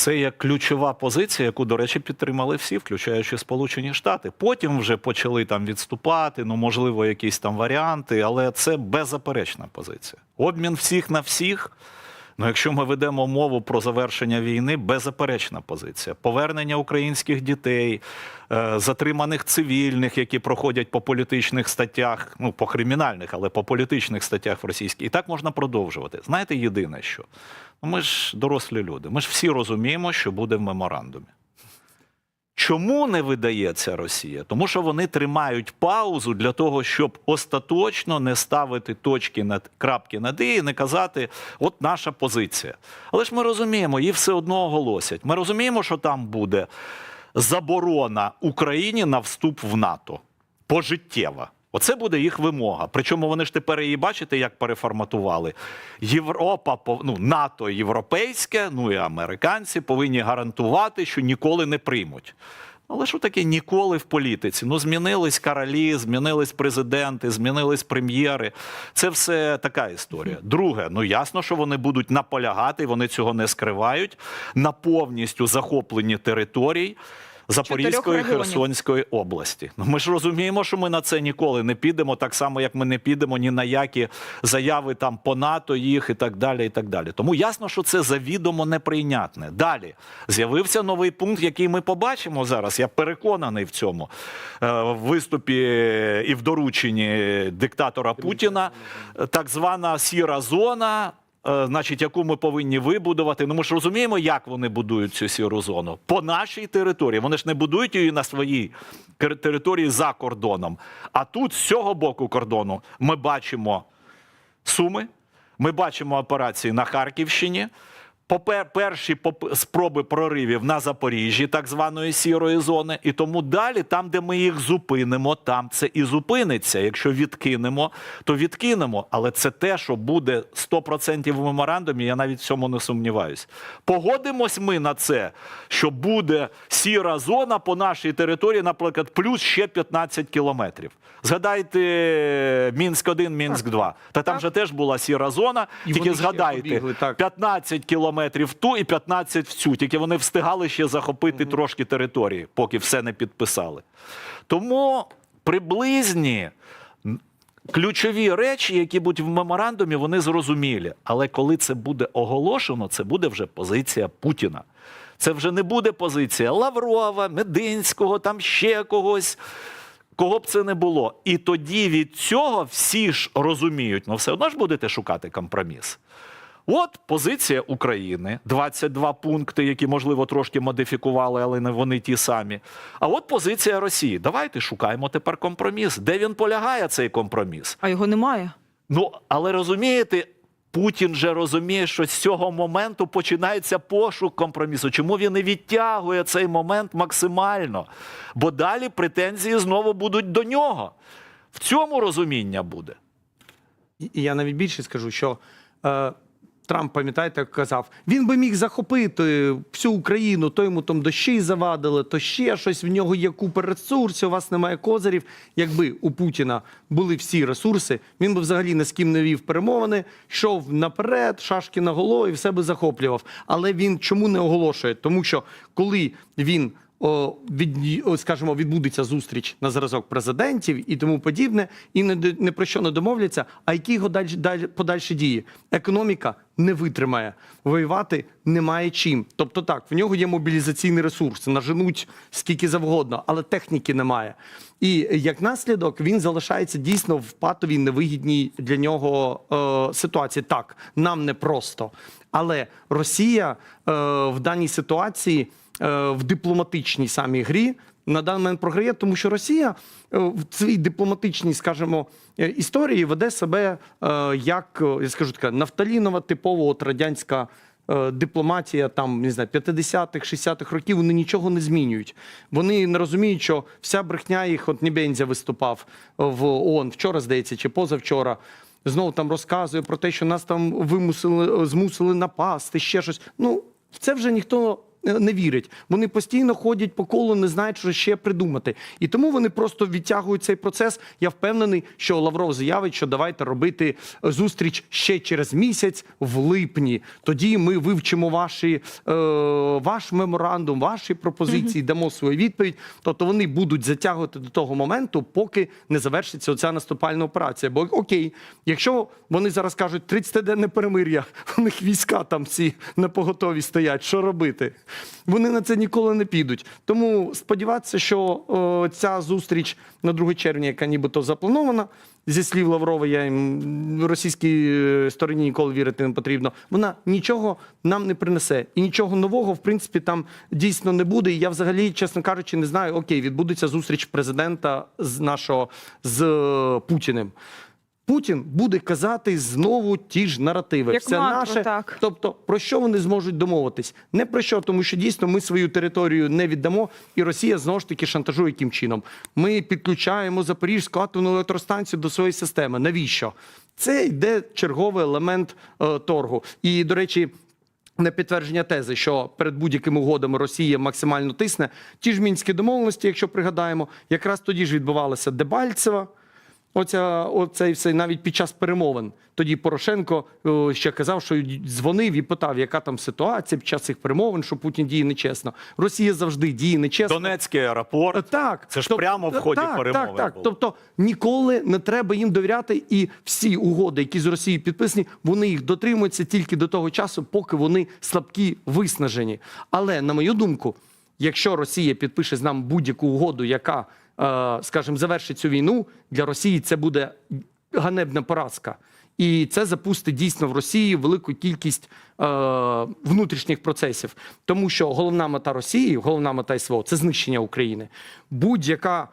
Це як ключова позиція, яку, до речі, підтримали всі, включаючи Сполучені Штати. Потім вже почали там відступати, ну можливо, якісь там варіанти, але це беззаперечна позиція. Обмін всіх на всіх. Ну, якщо ми ведемо мову про завершення війни, беззаперечна позиція. Повернення українських дітей, е, затриманих цивільних, які проходять по політичних статтях, ну по кримінальних, але по політичних статтях в російській. І так можна продовжувати. Знаєте, єдине, що ну, ми ж дорослі люди. Ми ж всі розуміємо, що буде в меморандумі. Чому не видається Росія? Тому що вони тримають паузу для того, щоб остаточно не ставити точки над крапки над «і» не казати, от наша позиція. Але ж ми розуміємо, її все одно оголосять. Ми розуміємо, що там буде заборона Україні на вступ в НАТО пожиттєва. Оце буде їх вимога. Причому вони ж тепер її бачите, як переформатували. Європа, ну, НАТО європейське, ну і американці повинні гарантувати, що ніколи не приймуть. Але що таке ніколи в політиці? Ну, змінились королі, змінились президенти, змінились прем'єри. Це все така історія. Друге, ну ясно, що вони будуть наполягати, вони цього не скривають на повністю захоплені територій. Запорізької Херсонської області. Ну ми ж розуміємо, що ми на це ніколи не підемо, так само як ми не підемо ні на які заяви там по НАТО їх і так далі. і так далі. Тому ясно, що це завідомо неприйнятне. Далі з'явився новий пункт, який ми побачимо зараз. Я переконаний в цьому Е, в виступі і в дорученні диктатора Путіна. Так звана сіра зона. Е, Значить, яку ми повинні вибудувати. Ну ми ж розуміємо, як вони будують цю сіру зону по нашій території. Вони ж не будують її на своїй території за кордоном. А тут з цього боку кордону ми бачимо Суми. Ми бачимо операції на Харківщині. Попе- Перші спроби проривів на Запоріжжі, так званої сірої зони, і тому далі, там, де ми їх зупинимо, там це і зупиниться. Якщо відкинемо, то відкинемо. Але це те, що буде 100% в меморандумі, я навіть в цьому не сумніваюсь. Погодимось ми на це, що буде сіра зона по нашій території, наприклад, плюс ще 15 кілометрів. Згадайте Мінськ 1 Мінськ 2 Та там же теж була сіра зона. І Тільки згадайте, побігли, так. 15 кілометрів в ту і 15 в цю. Тільки вони встигали ще захопити трошки території, поки все не підписали. Тому приблизні ключові речі, які будуть в меморандумі, вони зрозумілі. Але коли це буде оголошено, це буде вже позиція Путіна. Це вже не буде позиція Лаврова, Мединського, там ще когось. Кого б це не було. І тоді від цього всі ж розуміють, ну все одно ж будете шукати компроміс. От позиція України, 22 пункти, які, можливо, трошки модифікували, але не вони ті самі. А от позиція Росії. Давайте шукаємо тепер компроміс. Де він полягає, цей компроміс? А його немає. Ну, але розумієте, Путін же розуміє, що з цього моменту починається пошук компромісу. Чому він і відтягує цей момент максимально? Бо далі претензії знову будуть до нього. В цьому розуміння буде. І і я навіть більше скажу, що е, Трамп, пам'ятаєте, казав, він би міг захопити всю Україну, то йому там дощі завадили, то ще щось. В нього є купа ресурсів, у вас немає козирів. Якби у Путіна були всі ресурси, він би взагалі ні з ким не вів перемовини, йшов наперед, шашки на голові, все би захоплював. Але він чому не оголошує? Тому що коли він від, скажімо, відбудеться зустріч на зразок президентів і тому подібне, і не, не про що не домовляться. А які його далі, далі подальші дії? Економіка не витримає, воювати немає чим. Тобто, так, в нього є мобілізаційний ресурс, наженуть скільки завгодно, але техніки немає. І як наслідок він залишається дійсно в патовій невигідній для нього е, ситуації. Так, нам непросто. Але Росія е, в даній ситуації в дипломатичній самій грі на даний момент програє, тому що Росія е, в цій дипломатичній, скажімо, е, історії веде себе е, як е, я скажу така нафталінова, типова от радянська. е, Дипломатія там не знаю 50-х, 60-х років вони нічого не змінюють. Вони не розуміють, що вся брехня їх от Небензя виступав в ООН вчора, здається, чи позавчора. Знову там розказує про те, що нас там вимусили, змусили напасти, ще щось. Ну це вже ніхто е, не вірять. Вони постійно ходять по колу, не знають, що ще придумати. І тому вони просто відтягують цей процес. Я впевнений, що Лавров заявить, що давайте робити е, зустріч ще через місяць в липні. Тоді ми вивчимо ваші, е, ваш меморандум, ваші пропозиції, дамо свою відповідь. Тобто вони будуть затягувати до того моменту, поки не завершиться оця наступальна операція. Бо окей, якщо вони зараз кажуть 30-денне перемир'я, у них війська там всі на поготові стоять, що робити? Вони на це ніколи не підуть. Тому сподіватися, що е, ця зустріч на 2 червня, яка нібито запланована. Зі слів Лаврова, я їм російській е, стороні ніколи вірити не потрібно. Вона нічого нам не принесе. І нічого нового, в принципі, там дійсно не буде. І я взагалі, чесно кажучи, не знаю, окей, відбудеться зустріч президента з нашого з е, Путіним. Путін буде казати знову ті ж наративи. Як Все мантру, наше. так. Тобто, про що вони зможуть домовитись? Не про що, тому що дійсно ми свою територію не віддамо, і Росія знову ж таки шантажує яким чином. Ми підключаємо Запорізьку атомну електростанцію до своєї системи. Навіщо? Це йде черговий елемент е, торгу. І, до речі. На підтвердження тези, що перед будь-якими угодами Росія максимально тисне. Ті ж мінські домовленості, якщо пригадаємо, якраз тоді ж відбувалося Дебальцева. Оця, оцей все навіть під час перемовин. Тоді Порошенко о, ще казав, що дзвонив і питав, яка там ситуація під час цих перемовин, що Путін діє нечесно. Росія завжди діє нечесно. Донецький аеропорт. Е, Так, Це ж Тоб- прямо в ході так, перемовин Так, так. було. Тобто ніколи не треба їм довіряти, і всі угоди, які з Росією підписані, вони їх дотримуються тільки до того часу, поки вони слабкі, виснажені. Але на мою думку, якщо Росія підпише з нами будь-яку угоду, яка, е, скажімо, завершить цю війну, для Росії це буде ганебна поразка. І це запустить дійсно в Росії велику кількість е, внутрішніх процесів, тому що головна мета Росії, головна мета СВО це знищення України. Будь-яка, е,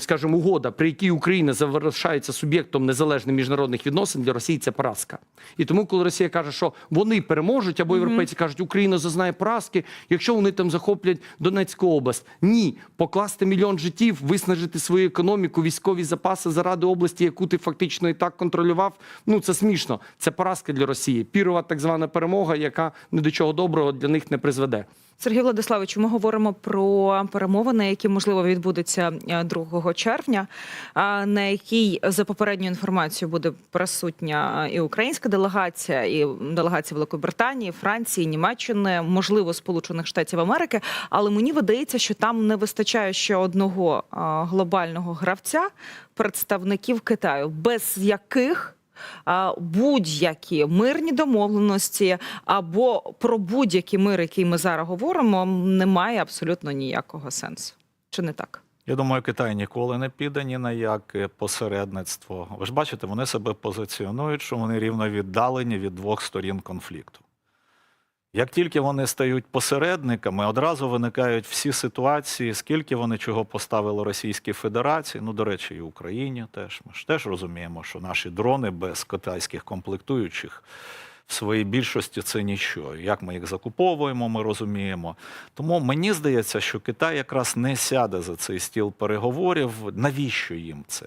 скажімо, угода, при якій Україна залишається суб'єктом незалежних міжнародних відносин для Росії, це поразка. І тому, коли Росія каже, що вони переможуть, або європейці кажуть, Україна зазнає поразки, якщо вони там захоплять Донецьку область. Ні, покласти мільйон життів, виснажити свою економіку, військові запаси заради області, яку ти фактично і так контролював. Ну це смішно. Це поразка для Росії. Пірова так звана перемога, яка ні до чого доброго для них не призведе. Сергій Владиславович, ми говоримо про перемовини, які можливо відбудуться е, 2 червня, на якій за попередньою інформацією буде присутня і українська делегація, і делегація Великої Британії, Франції, Німеччини, можливо, Сполучених Штатів Америки. Але мені видається, що там не вистачає ще одного глобального гравця, представників Китаю, без яких будь-які мирні домовленості або про будь-який мир, який ми зараз говоримо, немає абсолютно ніякого сенсу. Чи не так? Я думаю, Китай ніколи не піде ні на яке посередництво. Ви ж бачите, вони себе позиціонують, що вони рівно віддалені від двох сторін конфлікту. Як тільки вони стають посередниками, одразу виникають всі ситуації, скільки вони чого поставили Російській Федерації, ну, до речі, і Україні теж. Ми ж теж розуміємо, що наші дрони без китайських комплектуючих в своїй більшості це ніщо. Як ми їх закуповуємо, ми розуміємо. Тому мені здається, що Китай якраз не сяде за цей стіл переговорів. Навіщо їм це?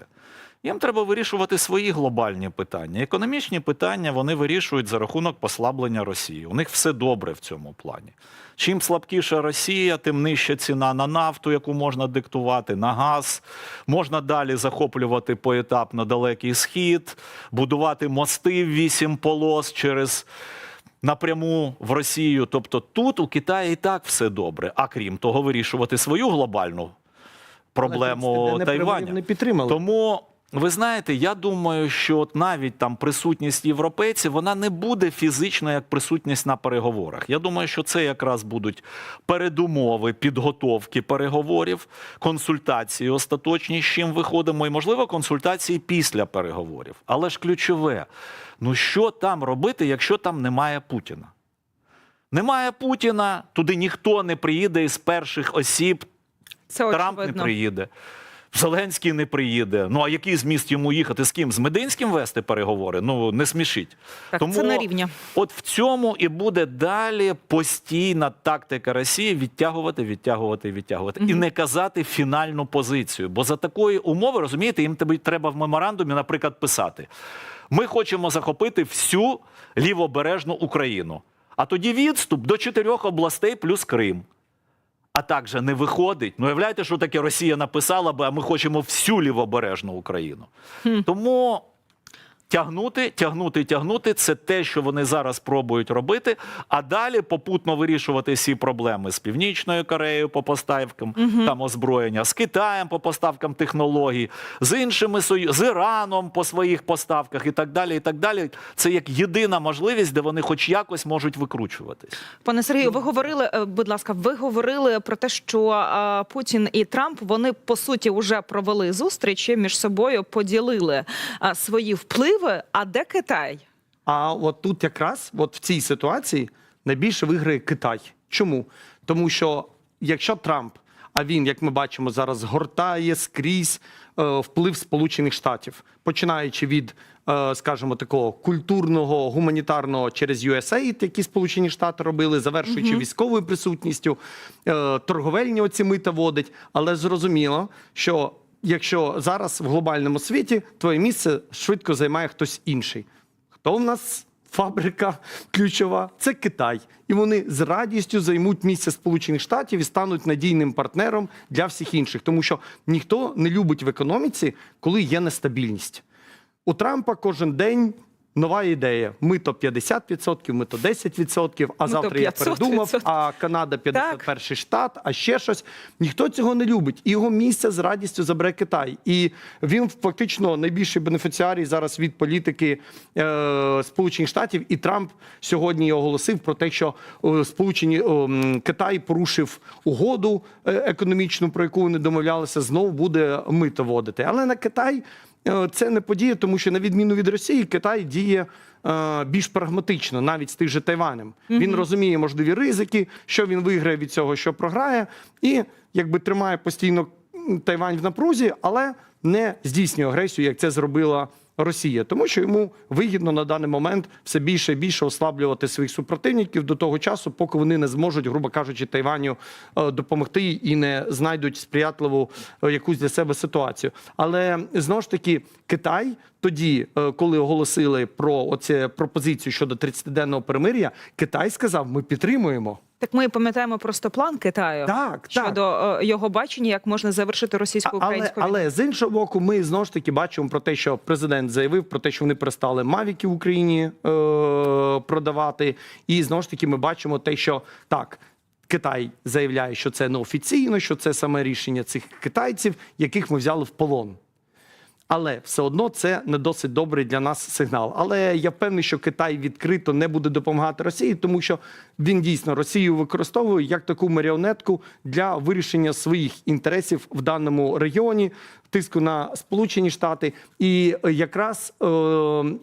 Їм треба вирішувати свої глобальні питання. Економічні питання вони вирішують за рахунок послаблення Росії. У них все добре в цьому плані. Чим слабкіша Росія, тим нижча ціна на нафту, яку можна диктувати, на газ. Можна далі захоплювати поетапно далекий схід, будувати мости в вісім полос через. Напряму в Росію, тобто тут у Китаї і так все добре. А крім того, вирішувати свою глобальну проблему Але 30-денне Тайваня. не підтримали. Тому ви знаєте, я думаю, що от навіть там присутність європейців вона не буде фізично як присутність на переговорах. Я думаю, що це якраз будуть передумови, підготовки переговорів, консультації остаточні, з чим виходимо, і можливо консультації після переговорів. Але ж ключове: ну що там робити, якщо там немає Путіна? Немає Путіна, туди ніхто не приїде із перших осіб Це Трамп не приїде. Зеленський не приїде. Ну а який зміст йому їхати? З ким? З Мединським вести переговори? Ну не смішіть. Так, це на рівні. От в цьому і буде далі постійна тактика Росії відтягувати, відтягувати, відтягувати. І не казати фінальну позицію. Бо за такої умови, розумієте, їм тобі треба в меморандумі, наприклад, писати: ми хочемо захопити всю лівобережну Україну. А тоді відступ до чотирьох областей плюс Крим. А так же не виходить. Ну, уявляєте, що таке Росія написала би, а ми хочемо всю лівобережну Україну. Тому тягнути, тягнути, тягнути це те, що вони зараз пробують робити. А далі попутно вирішувати всі проблеми з Північною Кореєю по поставкам там озброєння, з Китаєм по поставкам технологій, з іншими з Іраном по своїх поставках і так далі. І так далі. Це як єдина можливість, де вони хоч якось можуть викручуватись. Пане Сергію, ви говорили, е, будь ласка, ви говорили про те, що е, Путін і Трамп вони по суті вже провели зустрічі між собою, поділили е, свої впливи. А де Китай? А от тут якраз от в цій ситуації найбільше виграє Китай. Чому? Тому що якщо Трамп, а він, як ми бачимо, зараз гортає скрізь е, вплив Сполучених Штатів, починаючи від, е, скажімо, такого культурного, гуманітарного через USAID, які Сполучені Штати робили, завершуючи військовою присутністю, е, торговельні оці мита водить, але зрозуміло, що якщо зараз в глобальному світі твоє місце швидко займає хтось інший. Хто в нас фабрика ключова? Це Китай. І вони з радістю займуть місце Сполучених Штатів і стануть надійним партнером для всіх інших, тому що ніхто не любить в економіці, коли є нестабільність. У Трампа кожен день. Нова ідея. Ми то 50%, ми то 10%, а Ми завтра я 500%. передумав, а Канада 51 штат, а ще щось. Ніхто цього не любить. І його місце з радістю забере Китай. І він фактично найбільший бенефіціарій зараз від політики е, Сполучених Штатів. І Трамп сьогодні оголосив про те, що е, Сполучені м, Китай порушив угоду е, економічну, про яку вони домовлялися, знову буде мито вводити. Але на Китай. Е, Це не подія, тому що на відміну від Росії, Китай діє е, більш прагматично, навіть з тих же Тайванем. Він розуміє можливі ризики, що він виграє від цього, що програє, і якби тримає постійно Тайвань в напрузі, але не здійснює агресію, як це зробила Росія, тому що йому вигідно на даний момент все більше і більше ослаблювати своїх супротивників до того часу, поки вони не зможуть, грубо кажучи, Тайваню е, допомогти і не знайдуть сприятливу е, якусь для себе ситуацію. Але знову ж таки, Китай тоді, е, коли оголосили про оце пропозицію щодо 30-денного перемир'я, Китай сказав: ми підтримуємо. Так ми пам'ятаємо просто план Китаю Так, так. щодо е, його бачення, як можна завершити Але, російсько-українську війну. але з іншого боку, ми знову ж таки бачимо про те, що президент заявив про те, що вони перестали мавіки в Україні е, продавати. І знову ж таки, ми бачимо те, що так. Китай заявляє, що це неофіційно, що це саме рішення цих китайців, яких ми взяли в полон. Але все одно це не досить добрий для нас сигнал. Але я впевнений, що Китай відкрито не буде допомагати Росії, тому що він дійсно Росію використовує як таку маріонетку для вирішення своїх інтересів в даному регіоні, тиску на Сполучені Штати. І якраз е,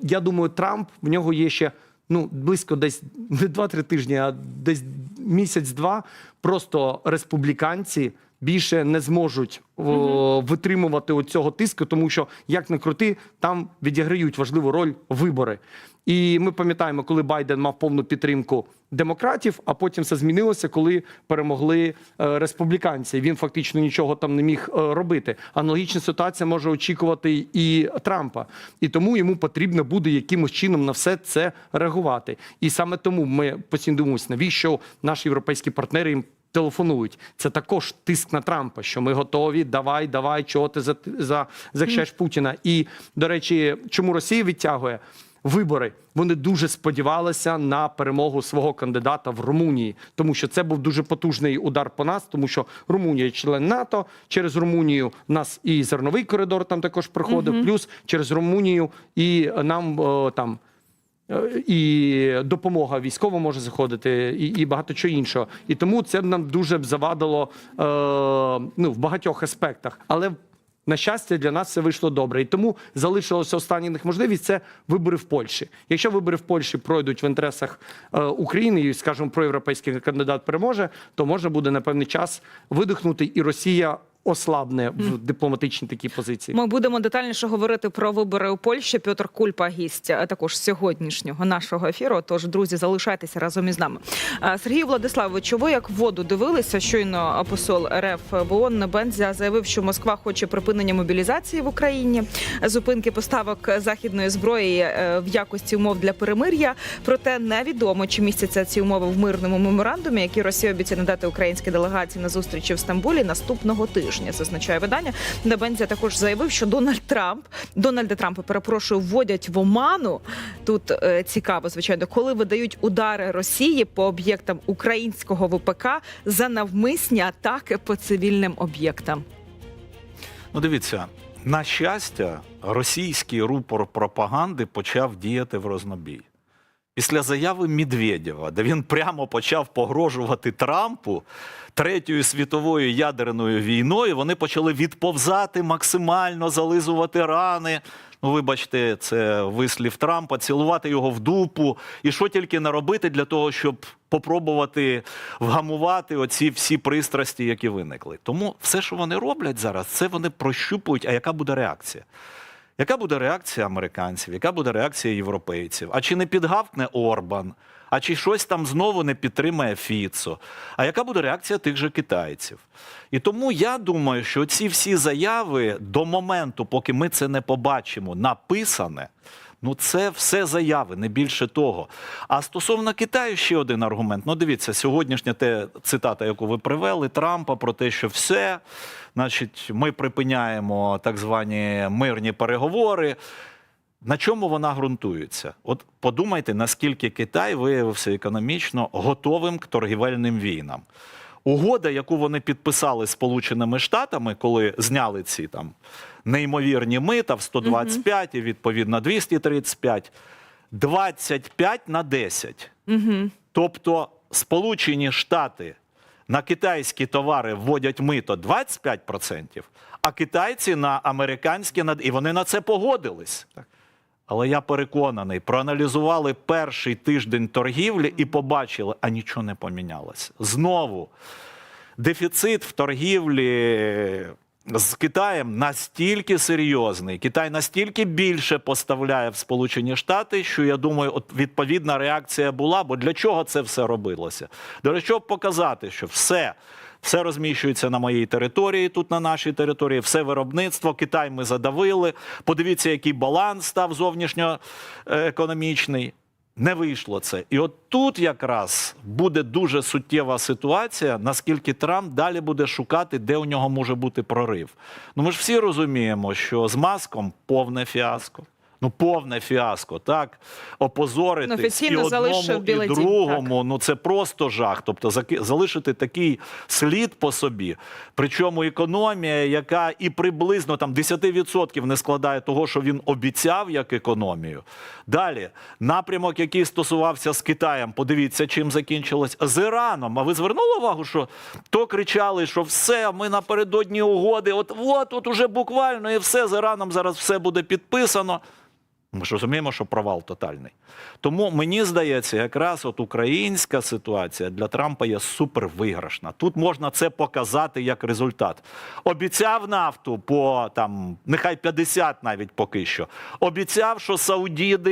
я думаю, Трамп в нього є ще. Ну, близько десь не 2-3 тижні, а десь місяць-два. Просто республіканці більше не зможуть о, витримувати оцього тиску, тому що як не крути, там відіграють важливу роль вибори. І ми пам'ятаємо, коли Байден мав повну підтримку демократів, а потім все змінилося, коли перемогли е, республіканці. Він фактично нічого там не міг е, робити. Аналогічна ситуація може очікувати і Трампа, і тому йому потрібно буде якимось чином на все це реагувати. І саме тому ми постійно думаємо, навіщо наші європейські партнери їм телефонують. Це також тиск на Трампа, що ми готові, давай, давай, чого ти за, за захищаєш Путіна. І до речі, чому Росія відтягує? Вибори вони дуже сподівалися на перемогу свого кандидата в Румунії, тому що це був дуже потужний удар по нас, тому що Румунія член НАТО. Через Румунію нас і зерновий коридор там також проходив. Плюс через Румунію і нам там і допомога військова може заходити, і, і багато чого іншого. І тому це нам дуже б завадило е, ну, в багатьох аспектах. Але на щастя, для нас все вийшло добре. І тому залишилося остання можливість це вибори в Польщі. Якщо вибори в Польщі пройдуть в інтересах е, України, і скажімо, проєвропейський кандидат переможе, то можна буде на певний час видихнути, і Росія ослабне в дипломатичній такій позиції. Ми будемо детальніше говорити про вибори у Польщі. Петр Кульпа, гість а також сьогоднішнього нашого ефіру. Тож, друзі, залишайтеся разом із нами. Сергій Владиславович, ви як воду дивилися? Щойно посол РФ в ООН Бензя заявив, що Москва хоче припинення мобілізації в Україні, зупинки поставок західної зброї е, в якості умов для перемир'я. Проте невідомо, чи містяться ці умови в мирному меморандумі, який Росія обіцяє надати українській делегації на зустрічі в Стамбулі наступного тижня. Зазначає видання. Небензя також заявив, що Дональд Трамп Дональда Трампа перепрошую вводять в оману. Тут е, цікаво, звичайно, коли видають удари Росії по об'єктам українського ВПК за навмисні атаки по цивільним об'єктам. Ну, дивіться, на щастя, російський рупор пропаганди почав діяти в рознобій. Після заяви Медведєва, де він прямо почав погрожувати Трампу третьою світовою ядерною війною, вони почали відповзати максимально, зализувати рани. Ну, вибачте, це вислів Трампа, цілувати його в дупу. І що тільки не робити для того, щоб попробувати вгамувати оці всі пристрасті, які виникли. Тому все, що вони роблять зараз, це вони прощупують, а яка буде реакція. Яка буде реакція американців? Яка буде реакція європейців? А чи не підгавкне Орбан? А чи щось там знову не підтримає Фіцо? А яка буде реакція тих же китайців? І тому я думаю, що ці всі заяви до моменту, поки ми це не побачимо, написане. Ну, це все заяви, не більше того. А стосовно Китаю ще один аргумент. Ну, дивіться, сьогоднішня те цитата, яку ви привели, Трампа про те, що все, значить, ми припиняємо так звані мирні переговори. На чому вона ґрунтується? От подумайте, наскільки Китай виявився економічно готовим к торгівельним війнам. Угода, яку вони підписали з Сполученими Штатами, коли зняли ці там неймовірні мита в 125 і відповідно 235, 25 на 10. Угу. Тобто Сполучені Штати на китайські товари вводять мито 25%, а китайці на американські і вони на це погодились. Але я переконаний, проаналізували перший тиждень торгівлі і побачили, а нічого не помінялося. Знову дефіцит в торгівлі з Китаєм настільки серйозний, Китай настільки більше поставляє в Сполучені Штати, що я думаю, от відповідна реакція була. Бо для чого це все робилося? До речі, показати, що все. Все розміщується на моїй території, тут на нашій території, все виробництво. Китай ми задавили. Подивіться, який баланс став зовнішньоекономічний. Не вийшло це. І от тут якраз буде дуже суттєва ситуація, наскільки Трамп далі буде шукати, де у нього може бути прорив. Ну ми ж всі розуміємо, що з маском повне фіаско. Ну, повне фіаско, так опозорити Ну, і одному, і другому. Ну це просто жах. Тобто залишити такий слід по собі. Причому економія, яка і приблизно там 10% не складає того, що він обіцяв як економію. Далі напрямок, який стосувався з Китаєм, подивіться, чим закінчилось з Іраном. А ви звернули увагу, що то кричали, що все, ми напередодні угоди. От от, от уже буквально і все з Іраном зараз все буде підписано. Ми ж розуміємо, що провал тотальний. Тому мені здається, якраз от українська ситуація для Трампа є супервиграшна. Тут можна це показати як результат. Обіцяв нафту по там нехай 50 навіть поки що. Обіцяв, що саудіди